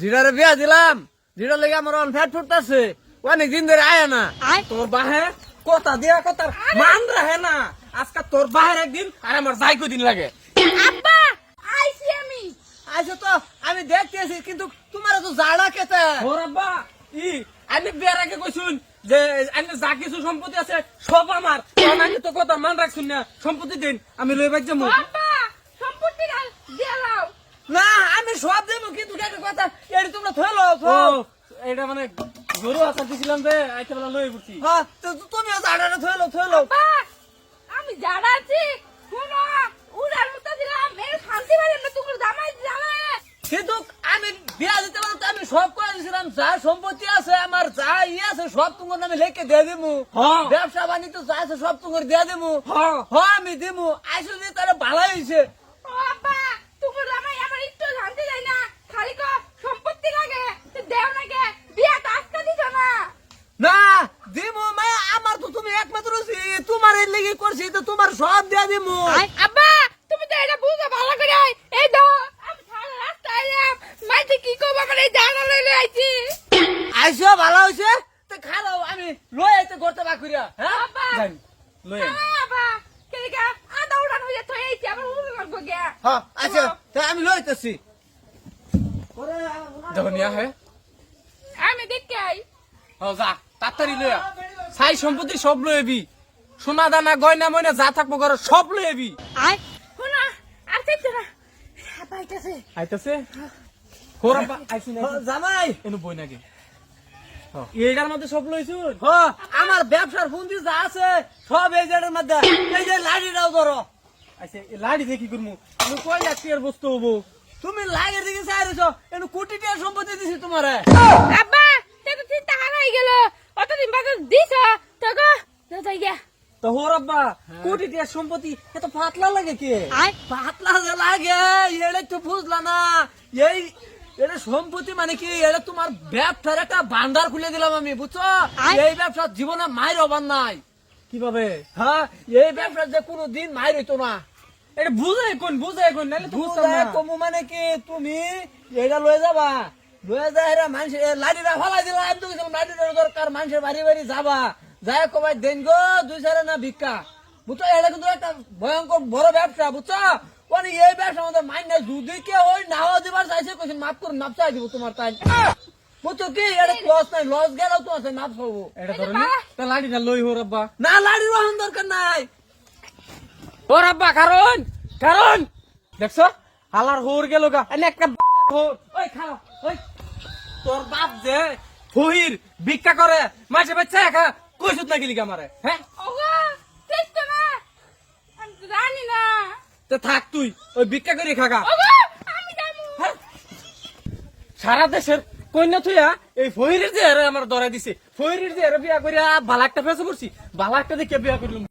জিরারে বিয়া দিলাম। জিরা লেগে আমার অন ফ্যাট ফুটতেছে। অনেক দিন ধরে আয় না। তোর বাহে কথা দিয়া কথা মান রাহে না। আজকে তোর বাহের একদিন আর আমার যাইকো দিন লাগে। আব্বা আইছি আমি। আইসো তো আমি দেখতেছি কিন্তু তোমার তো জাড়া কেতে ওর আব্বা ই আমি বিয়ার আগে কইছুন যে আমি যা কিছু সম্পত্তি আছে সব আমার। আমি তো কথা মান রাখছুন না। সম্পত্তি দিন আমি লই বাই যাব। না আমি সব দেবো কিন্তু একটা কথা এটি তোমরা থইলো ও এটা মানে গরু আসার দিছিলাম যে আইতে বেলা লই পড়ছি হ্যাঁ তো তুমিও জাড়াটা থইলো থইলো আমি জানা আছি শুনো উড়ার মতো দিলাম এর শান্তি পাইলাম না তুমি জামাই জামাই কিন্তু আমি বিয়া দিতে পারো আমি সব করে দিয়েছিলাম যা সম্পত্তি আছে আমার যা ইয়ে আছে সব তোমার নামে লেখে দিয়ে দিমু। হ্যাঁ। ব্যবসা বাণিজ্য যা আছে সব তোমার দিয়ে দিমু। হ্যাঁ। হ্যাঁ আমি দিমু। আইসো দিয়ে তারা ভালো হয়েছে ও আব্বা তুমি জামাই আমার একটু শান্তি দেয় না খালি কো সম্পত্তি লাগে তো দেও না কে বিয়া কাজটা দিছ না না দিমু মায়া আমার তো তুমি একমাত্র তোমার এর লেগে করছি তো তোমার সব দিয়ে দিমু। আব্বা তুমি তো এটা বুঝো ভালো করে এই তো আমি সারা রাস্তা এলাম মাইতে কি করব আমার এই জানা লইলে আইছি। আইসো ভালো হয়েছে তো খারাপ আমি লই আইতে করতে বাকুরিয়া হ্যাঁ? আব্বা যাই লই। আব্বা কেলিকা আদা উড়ান হয়ে তো এইছি আবার উড়ে লাগবো গিয়া। হ্যাঁ আচ্ছা তো আমি লইতেছি দেখো নিয়া হে। আমি আই। ও যা তাড়াতাড়ি লইয়া সাই সম্পত্তি সব লই এবি সোনা দানা গয়না ময়না যা থাকব ঘরে সব আই শোনা আর দেখতে না আইতাছে। আইতাছে? হোর আইছি না জামাই। এনু বই নাকি এইটার মধ্যে সব লইছুন হ্যাঁ আমার ব্যবসার পুঁজি যা আছে সব এই জায়গার মধ্যে। এই যে লাড়িটাও ধরো আচ্ছা এই লাড়ি কি করমু আমি কয় লাখ বস্তু হব? তুমি লাগে দিকে চাইছো এনু কোটি টাকার সম্পত্তি দিছি তোমারে আব্বা তে তো চিন্তা হারাই গেল। অতদিন বাদে দিছ? তো গো তো যাই গিয়া। তো হোর আব্বা কোটি টাকার সম্পত্তি এত পাতলা লাগে কে? আই পাতলা লাগে এটা তো বুঝলা না। এই এটা সম্পত্তি মানে কি? এটা তোমার ব্যবসার একটা ভান্ডার খুলে দিলাম আমি বুঝছ? এই ব্যবসার জীবনে মায়ের অভাব নাই। কীভাবে? হ্যাঁ? এই ব্যবসার যে কোনো দিন মায়ের হইতো না। এটা বুঝাই কোন বুঝাই কোন নাহলে তো বুঝা কমু মানে কি? তুমি এটা লয়ে যাবা। লাড়িরা ফলাই দিলা আমি তো গেছিলাম লাড়িরা দরকার মানুষের বাড়ি বাড়ি যাবা। যায় কবাই দেন গো দুই সারে না ভিক্ষা। বুঝছ এটা কিন্তু একটা ভয়ঙ্কর বড় ব্যবসা বুঝছ? মানে এই ব্যবসা আমাদের মাইন নাই যদি কে ওই নাও দিবার চাইছে কইছে মাফ করে মাপ চাই দিব তোমার তাই। বুঝছ কি? এটা লস নাই লস গেলেও তো আছে মাপ হব। এটা ধরো তা লাড়িটা লই হোর আব্বা না লাড়ি রহন দরকার নাই। ওর আব্বা কারণ কারণ দেখছ? হালার হোর গেল গা। একটা হোর। তোর বাপ যে ফহির ভিক্ষা করে মাঝে বাচ্চা একা কইসুত না গেলি আমারে হ্যাঁ? তো জানি না। তো থাক তুই ওই ভিক্ষা করে খাগা যাব। হ্যাঁ? সারা দেশের কন্যা থুয়া এই ফহিরের যে আমার দরে দিছে। ফহিরের যে বিয়া করিয়া বালা একটা ফেসে করছি বালা একটা দেখে বিয়া করলাম।